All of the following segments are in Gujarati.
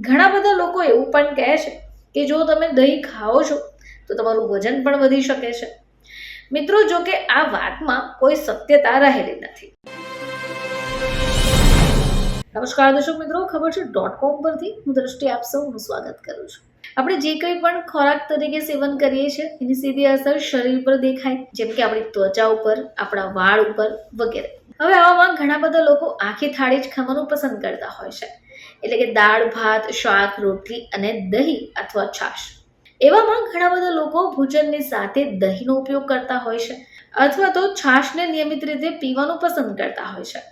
ઘણા બધા લોકો એવું પણ કહે છે કે જો તમે દહીં ખાઓ છો, તો તમારું વજન પણ વધી શકે છે. મિત્રો, જો કે આ વાતમાં કોઈ સત્યતા રહેલી નથી. નમસ્કાર દર્શક મિત્રો, ખબર છે ડોટ કોમ પરથી હું દ્રષ્ટિ આપ સૌનું સ્વાગત કરું છું. આપણે જે કંઈ પણ ખોરાક તરીકે સેવન કરીએ છીએ, એની સીધી અસર શરીર પર દેખાય, જેમ કે આપણી ત્વચા ઉપર, આપણા વાળ ઉપર વગેરે. હવે આવામાં ઘણા બધા લોકો આખી થાળી જ ખાવાનું પસંદ કરતા હોય છે. એટલે કે દાળ, ભાત, શાક, રોટલી અને દહીં અથવા છાશ. એવામાં ઘણા બધા લોકો ભોજનની સાથે દહીંનો ઉપયોગ કરતા હોય છે અથવા તો છાશને નિયમિત રીતે પીવાનું પસંદ કરતા હોય છે.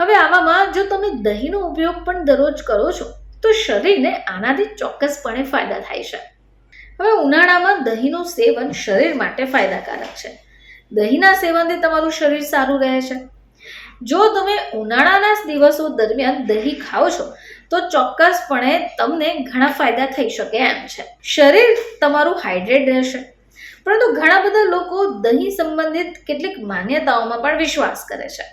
હવે આવામાં જો તમે દહીંનો ઉપયોગ પણ દરરોજ કરો છો, તો શરીરને આનાથી ચોક્કસપણે ફાયદા થાય છે. હવે ઉનાળામાં દહીંનું સેવન શરીર માટે ફાયદાકારક છે. દહીંના સેવનથી તમારું શરીર સારું રહે છે. જો તમે ઉનાળાના દિવસો દરમિયાન દહીં ખાઓ છો તો ચોક્કસપણે તમને ઘણા ફાયદા થઈ શકે એમ છે. શરીર તમારું હાઇડ્રેટ રહેશે. પરંતુ ઘણા બધા લોકો દહીં સંબંધિત કેટલીક માન્યતાઓમાં પણ વિશ્વાસ કરે છે.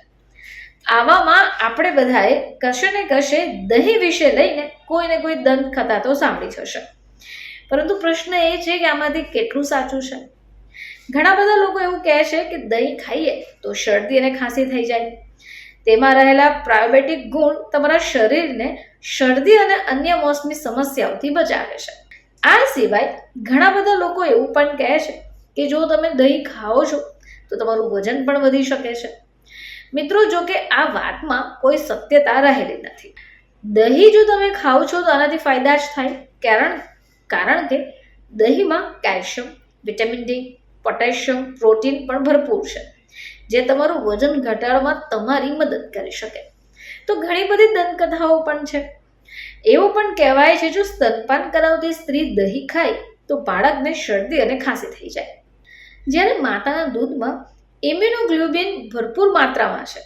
આવામાં આપણે બધાએ કશે ને કશે દહીં વિશે લઈને કોઈને કોઈ દંત કથા તો સાંભળી થશે પરંતુ પ્રશ્ન એ છે કે આમાંથી કેટલું સાચું છે? ઘણા બધા લોકો એવું કહે છે કે દહીં ખાઈએ તો શરદી અને ખાંસી થઈ જાય. તેમાં રહેલા પ્રાયોબેટિક ગુણ તમારા શરીરને શરદી અને અન્ય મોસમી સમસ્યાઓથી બચાવે છે. આ સિવાય ઘણા બધા લોકો એવું પણ કહે છે કે જો તમે દહીં ખાઓ છો, તો તમારું વજન પણ વધી શકે છે. મિત્રો, જો કે આ વાતમાં કોઈ સત્યતા રહેલી નથી. દહીં જો તમે ખાઓ છો, તો આનાથી ફાયદા જ થાય. કારણ કારણ કે દહીંમાં calcium, vitamin D, potassium, protein પણ ભરપૂર છે. જે તમારું વજન ઘટાડવામાં તમારી મદદ કરી શકે. તો ઘણી બધી દંતકથાઓ પણ છે. એવું પણ કહેવાય છે, જો સ્તનપાન કરાવતી સ્ત્રી દહીં ખાય, તો બાળકને શરદી અને ખાંસી થઈ જાય. જ્યારે માતાના દૂધમાં ઇમ્યુનોગ્લોબિન ભરપૂર માત્રામાં છે.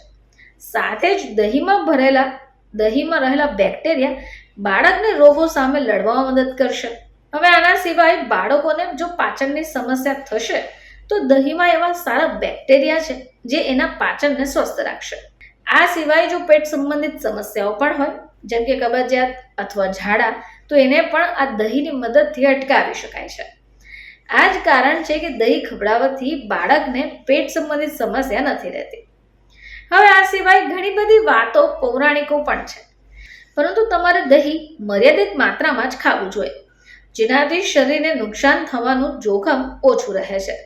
સાથે જ દહીંમાં ભરેલા, દહીંમાં રહેલા બેક્ટેરિયા બાળકને રોગો સામે લડવામાં મદદ કરશે. હવે આના સિવાય બાળકોને જો પાચનની સમસ્યા થશે તો દહીંમાં એવા સારા બેક્ટેરિયા છે જે એના પાચનને સ્વસ્થ રાખશે. આ સિવાય જો પેટ સંબંધિત સમસ્યાઓ પણ હોય, જેમ કે કબજિયાત અથવા ઝાડા, તો એને પણ આ દહીંની મદદથી અટકાવી શકાય છે. આ જ કારણ છે કે દહીં ખવડાવવાથી બાળકને પેટ સંબંધિત સમસ્યા નથી રહેતી. હવે આ સિવાય ઘણી બધી વાતો પૌરાણિકો પણ છે. પરંતુ તમારે દહીં મર્યાદિત માત્રામાં જ ખાવું જોઈએ, જેનાથી શરીરને નુકસાન થવાનું જોખમ ઓછું રહે છે.